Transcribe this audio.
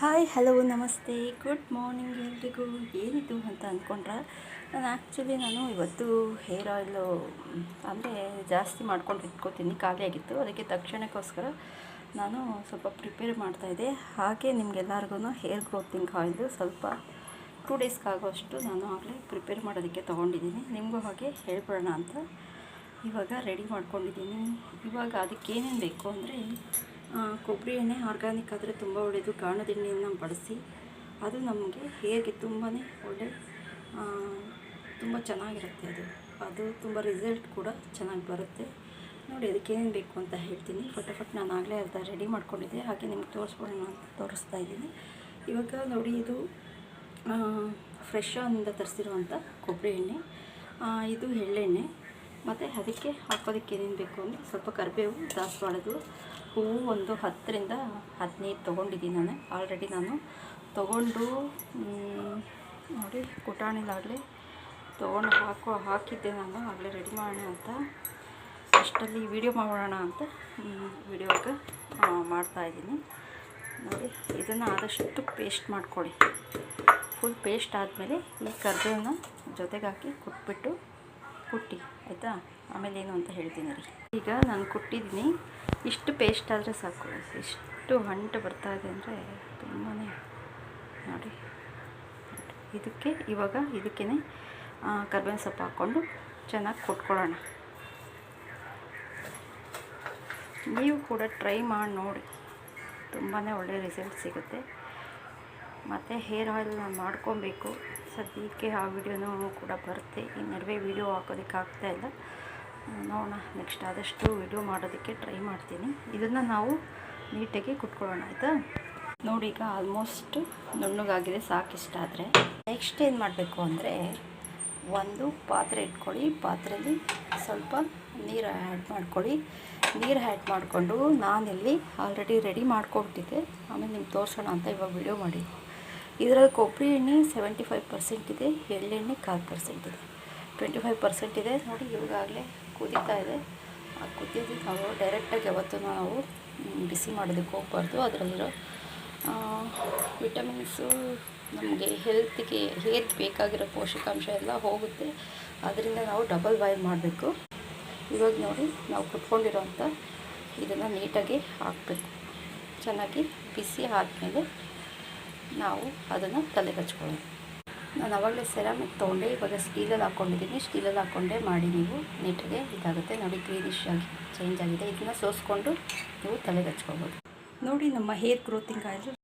Hi, hello, ನಮಸ್ತೆ. Good morning ಎಲ್ರಿಗೂ. ಏನಿದು ಅಂತ ಅಂದ್ಕೊಂಡ್ರೆ, ನಾನು ಆ್ಯಕ್ಚುಲಿ ನಾನು ಇವತ್ತು ಹೇರ್ ಆಯಿಲು ಅಂದರೆ ಜಾಸ್ತಿ ಮಾಡ್ಕೊಂಡು ಇಟ್ಕೋತೀನಿ ಖಾಲಿಯಾಗಿತ್ತು ಅದಕ್ಕೆ ತಕ್ಷಣಕ್ಕೋಸ್ಕರ ನಾನು ಸ್ವಲ್ಪ ಪ್ರಿಪೇರ್ ಮಾಡ್ತಾಯಿದ್ದೆ ಹಾಗೆ ನಿಮಗೆಲ್ಲರಿಗೂ ಹೇರ್ ಗ್ರೋತಿಂಗ್ ಆಯಿಲು ಸ್ವಲ್ಪ ಟೂ ಡೇಸ್ಗಾಗೋಷ್ಟು ನಾನು ಆಗಲೇ ಪ್ರಿಪೇರ್ ಮಾಡೋದಕ್ಕೆ ತೊಗೊಂಡಿದ್ದೀನಿ. ನಿಮಗೂ ಹಾಗೆ ಹೇಳ್ಬಿಡೋಣ ಅಂತ ಇವಾಗ ರೆಡಿ ಮಾಡ್ಕೊಂಡಿದ್ದೀನಿ. ಇವಾಗ ಅದಕ್ಕೆ ಏನೇನು ಬೇಕು ಅಂದರೆ ಕೊಬ್ಬರಿ ಎಣ್ಣೆ ಆರ್ಗ್ಯಾನಿಕ್ ಆದರೆ ತುಂಬ ಒಳ್ಳೆಯದು ಗಾಣದ ಎಣ್ಣೆಯನ್ನು ಬಳಸಿ, ಅದು ನಮಗೆ ಹೇಗೆ ತುಂಬಾ ಒಳ್ಳೆ ತುಂಬ ಚೆನ್ನಾಗಿರುತ್ತೆ ಅದು. ಅದು ತುಂಬ ರಿಸಲ್ಟ್ ಕೂಡ ಚೆನ್ನಾಗಿ ಬರುತ್ತೆ. ನೋಡಿ ಅದಕ್ಕೆ ಏನೇನು ಬೇಕು ಅಂತ ಹೇಳ್ತೀನಿ. ಫಟಾಫಟ್ ನಾನು ಆಗಲೇ ಅರ್ಧ ರೆಡಿ ಮಾಡ್ಕೊಂಡಿದ್ದೆ. ಹಾಗೆ ನಿಮ್ಗೆ ತೋರಿಸ್ಬಿಡೋಣ ಅಂತ ತೋರಿಸ್ತಾ ಇದ್ದೀನಿ. ಇವಾಗ ನೋಡಿ ಇದು ಫ್ರೆಶ್ ಅಂದ ತರಿಸಿರುವಂಥ ಕೊಬ್ಬರಿ ಎಣ್ಣೆ. ಇದು ಎಳ್ಳೆಣ್ಣೆ. ಮತ್ತು ಅದಕ್ಕೆ ಹಾಕೋದಕ್ಕೆ ಏನೇನು ಬೇಕು ಅಂದರೆ ಸ್ವಲ್ಪ ಕರಿಬೇವು, ದಾಸವಾಳದ್ದು ಹೂವು ಒಂದು ಹತ್ತರಿಂದ ಹದಿನೈದು ತೊಗೊಂಡಿದ್ದೀನಿ ನಾನು. ಆಲ್ರೆಡಿ ನಾನು ತೊಗೊಂಡು ನೋಡಿ ಕುಟಾಣಿಲಾಗಲಿ ತೊಗೊಂಡು ಹಾಕೋ, ಹಾಕಿದ್ದೆ ನಾನು. ಆಗಲೇ ರೆಡಿ ಮಾಡೋಣ ಅಂತ. ಅಷ್ಟರಲ್ಲಿ ವಿಡಿಯೋ ಮಾಡೋಣ ಅಂತ ವಿಡಿಯೋಗೆ ಮಾಡ್ತಾಯಿದ್ದೀನಿ ನೋಡಿ, ಇದನ್ನು ಆದಷ್ಟು ಪೇಸ್ಟ್ ಮಾಡ್ಕೊಳ್ಳಿ. ಫುಲ್ ಪೇಸ್ಟ್ ಆದಮೇಲೆ ಈ ಕರ್ಬೇವನ್ನ ಜೊತೆಗೆ ಹಾಕಿ ಕುಟ್ಬಿಟ್ಟು ಕುಟ್ಟಿ, ಆಯಿತಾ? ಆಮೇಲೆ ಏನು ಅಂತ ಹೇಳ್ತೀನಿ ರೀ. ಈಗ ನಾನು ಕುಟ್ಟಿದ್ದೀನಿ. ಇಷ್ಟು ಪೇಸ್ಟ್ ಆದರೆ ಸಾಕು. ಎಷ್ಟು ಹಂಟು ಬರ್ತಾ ಇದೆ ಅಂದರೆ ತುಂಬಾ ನೋಡಿ. ಇದಕ್ಕೆ ಇವಾಗ ಇದಕ್ಕೇ ಕರ್ಬೇವಿನ ಸೊಪ್ಪು ಹಾಕ್ಕೊಂಡು ಚೆನ್ನಾಗಿ ಕೊಟ್ಕೊಳ್ಳೋಣ. ನೀವು ಕೂಡ ಟ್ರೈ ಮಾಡಿ ನೋಡಿ. ತುಂಬಾ ಒಳ್ಳೆಯ ರಿಸಲ್ಟ್ ಸಿಗುತ್ತೆ. ಮತ್ತು ಹೇರ್ ಆಯಿಲ್ ಮಾಡ್ಕೊಬೇಕು. ಸದ್ಯಕ್ಕೆ ಆ ವಿಡಿಯೋನೂ ಕೂಡ ಬರುತ್ತೆ. ಈ ನಡುವೆ ವಿಡಿಯೋ ಹಾಕೋದಕ್ಕೆ ಆಗ್ತಾ ಇಲ್ಲ ನೋಡೋಣ. ನೆಕ್ಸ್ಟ್ ಆದಷ್ಟು ವಿಡಿಯೋ ಮಾಡೋದಕ್ಕೆ ಟ್ರೈ ಮಾಡ್ತೀನಿ. ಇದನ್ನು ನಾವು ನೀಟಾಗಿ ಕುಟ್ಕೊಳ್ಳೋಣ, ಆಯಿತಾ? ನೋಡಿ, ಈಗ ಆಲ್ಮೋಸ್ಟ್ ನುಣ್ಣಗಾಗಿದೆ, ಸಾಕಿಷ್ಟ ಆದರೆ. ನೆಕ್ಸ್ಟ್ ಏನು ಮಾಡಬೇಕು ಅಂದರೆ, ಒಂದು ಪಾತ್ರೆ ಇಟ್ಕೊಳ್ಳಿ. ಪಾತ್ರೆಯಲ್ಲಿ ಸ್ವಲ್ಪ ನೀರು ಆ್ಯಡ್ ಮಾಡ್ಕೊಳ್ಳಿ. ನೀರು ಆ್ಯಡ್ ಮಾಡಿಕೊಂಡು ನಾನಿಲ್ಲಿ ಆಲ್ರೆಡಿ ರೆಡಿ ಮಾಡ್ಕೊಬಿಟ್ಟಿದ್ದೆ. ಆಮೇಲೆ ನಿಮ್ಗೆ ತೋರಿಸೋಣ ಅಂತ ಇವಾಗ ವಿಡಿಯೋ ಮಾಡಿ ಇದರಲ್ಲಿ ಕೊಬ್ಬರಿ ಎಣ್ಣೆ ಸೆವೆಂಟಿ ಫೈವ್ ಪರ್ಸೆಂಟ್ ಇದೆ ಎಳ್ಳೆಣ್ಣೆ ಕಾಲು ಪರ್ಸೆಂಟ್ ಇದೆ. ಟ್ವೆಂಟಿ ಫೈವ್ ಪರ್ಸೆಂಟ್ ಇದೆ. ನೋಡಿ ಇವಾಗಲೇ ಕುದೀತಾ ಇದೆ. ಆ ಕುದಿಯೋದು ನಾವು ಡೈರೆಕ್ಟಾಗಿ ಯಾವತ್ತೂ ನಾವು ಬಿಸಿ ಮಾಡೋದಕ್ಕೆ ಹೋಗ್ಬಾರ್ದು. ಅದರಲ್ಲಿರೋ ವಿಟಮಿನ್ಸು ನಮಗೆ ಹೆಲ್ತ್ಗೆ ಹೇಗೆ ಬೇಕಾಗಿರೋ ಪೋಷಕಾಂಶ ಎಲ್ಲ ಹೋಗುತ್ತೆ. ಅದರಿಂದ ನಾವು ಡಬಲ್ ಬಾಯ್ಲ್ ಮಾಡಬೇಕು. ಇವಾಗ ನೋಡಿ, ನಾವು ಕುಟ್ಕೊಂಡಿರೋಂಥ ಇದನ್ನು ನೀಟಾಗಿ ಹಾಕಬೇಕು. ಚೆನ್ನಾಗಿ ಬಿಸಿ ಆದಮೇಲೆ ನಾವು ಅದನ್ನು ತಲೆಗೆ ಹಚ್ಕೊಳ್ಳೋಣ ನಾನು ಅವಾಗಲೇ ಸೆರಾಮಿಕ್ ತೊಗೊಂಡೆ, ಇವಾಗ ಸ್ಟೀಲಲ್ಲಿ ಹಾಕ್ಕೊಂಡಿದ್ದೀನಿ. ಸ್ಟೀಲಲ್ಲಿ ಹಾಕ್ಕೊಂಡೇ ಮಾಡಿ ನೀವು ನೀಟಾಗೆ ಇದಾಗುತ್ತೆ. ನೋಡಿ ಗ್ರೀನಿಶ್ ಆಗಿ ಚೇಂಜ್ ಆಗಿದೆ. ಇದನ್ನು ಸೋಸ್ಕೊಂಡು ನೀವು ತಲೆಗೆ ಹಚ್ಕೊಬೋದು. ನೋಡಿ ನಮ್ಮ ಹೇರ್ ಗ್ರೋತಿಂಗ್ ಆಯಿಲ್